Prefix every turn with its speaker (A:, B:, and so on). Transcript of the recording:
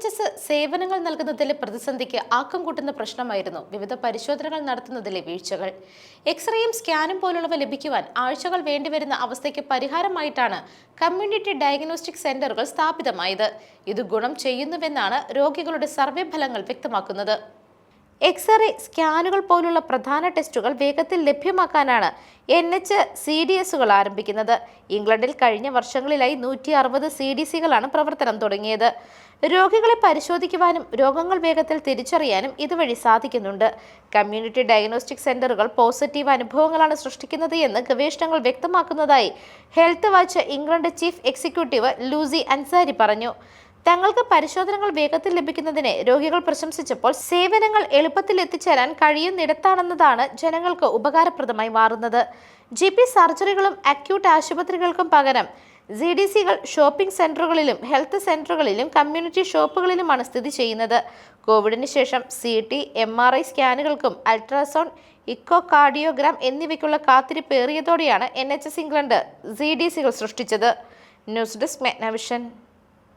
A: H S സേവനങ്ങൾ നൽകുന്നതിലെ പ്രതിസന്ധിക്ക് ആക്കം കൂട്ടുന്ന പ്രശ്നമായിരുന്നു. വിവിധ പരിശോധനകൾ നടത്തുന്നതിലെ വീഴ്ചകൾ. എക്സ്റേയും സ്കാനും പോലുള്ളവ ലഭിക്കുവാൻ ആഴ്ചകൾ വേണ്ടിവരുന്ന അവസ്ഥയ്ക്ക് പരിഹാരമായിട്ടാണ് കമ്മ്യൂണിറ്റി ഡയഗ്നോസ്റ്റിക് സെന്ററുകൾ സ്ഥാപിതമായത്. ഇത് ഗുണം ചെയ്യുന്നുവെന്നാണ് രോഗികളുടെ സർവേ ഫലങ്ങൾ വ്യക്തമാക്കുന്നത്. എക്സ്റേ സ്കാനുകൾ പോലുള്ള പ്രധാന ടെസ്റ്റുകൾ വേഗത്തിൽ ലഭ്യമാക്കാനാണ് എൻ എച്ച് സി ഡി എസുകൾ ആരംഭിക്കുന്നത്. ഇംഗ്ലണ്ടിൽ കഴിഞ്ഞ വർഷങ്ങളിലായി നൂറ്റി അറുപത് സി ഡി സികളാണ് പ്രവർത്തനം തുടങ്ങിയത്. രോഗികളെ പരിശോധിക്കുവാനും രോഗങ്ങൾ വേഗത്തിൽ തിരിച്ചറിയാനും ഇതുവഴി സാധിക്കുന്നുണ്ട്. കമ്മ്യൂണിറ്റി ഡയഗ്നോസ്റ്റിക് സെന്ററുകൾ പോസിറ്റീവ് അനുഭവങ്ങളാണ് സൃഷ്ടിക്കുന്നത് എന്ന് ഗവേഷണങ്ങൾ വ്യക്തമാക്കുന്നതായി health watch England chief executive Lucy Ansari പറഞ്ഞു. തങ്ങൾക്ക് പരിശോധനകൾ വേഗത്തിൽ ലഭിക്കുന്നതിനെ രോഗികൾ പ്രശംസിച്ചപ്പോൾ സേവനങ്ങൾ എളുപ്പത്തിൽ എത്തിച്ചേരാൻ കഴിയുന്നിടത്താണെന്നതാണ് ജനങ്ങൾക്ക് ഉപകാരപ്രദമായി മാറുന്നത്. ജി പി സർജറികളും അക്യൂട്ട് ആശുപത്രികൾക്കും പകരം ജി ഡി സികൾ ഷോപ്പിംഗ് സെന്ററുകളിലും ഹെൽത്ത് സെന്ററുകളിലും കമ്മ്യൂണിറ്റി ഷോപ്പുകളിലുമാണ് സ്ഥിതി ചെയ്യുന്നത്. കോവിഡിന് ശേഷം C T M R I സ്കാനുകൾക്കും ultrasound echocardiogram എന്നിവയ്ക്കുള്ള കാത്തിരിപ്പ് ഏറിയതോടെയാണ് N H S England G D സികൾ സൃഷ്ടിച്ചത്. News desk മെഗ്നവിഷൻ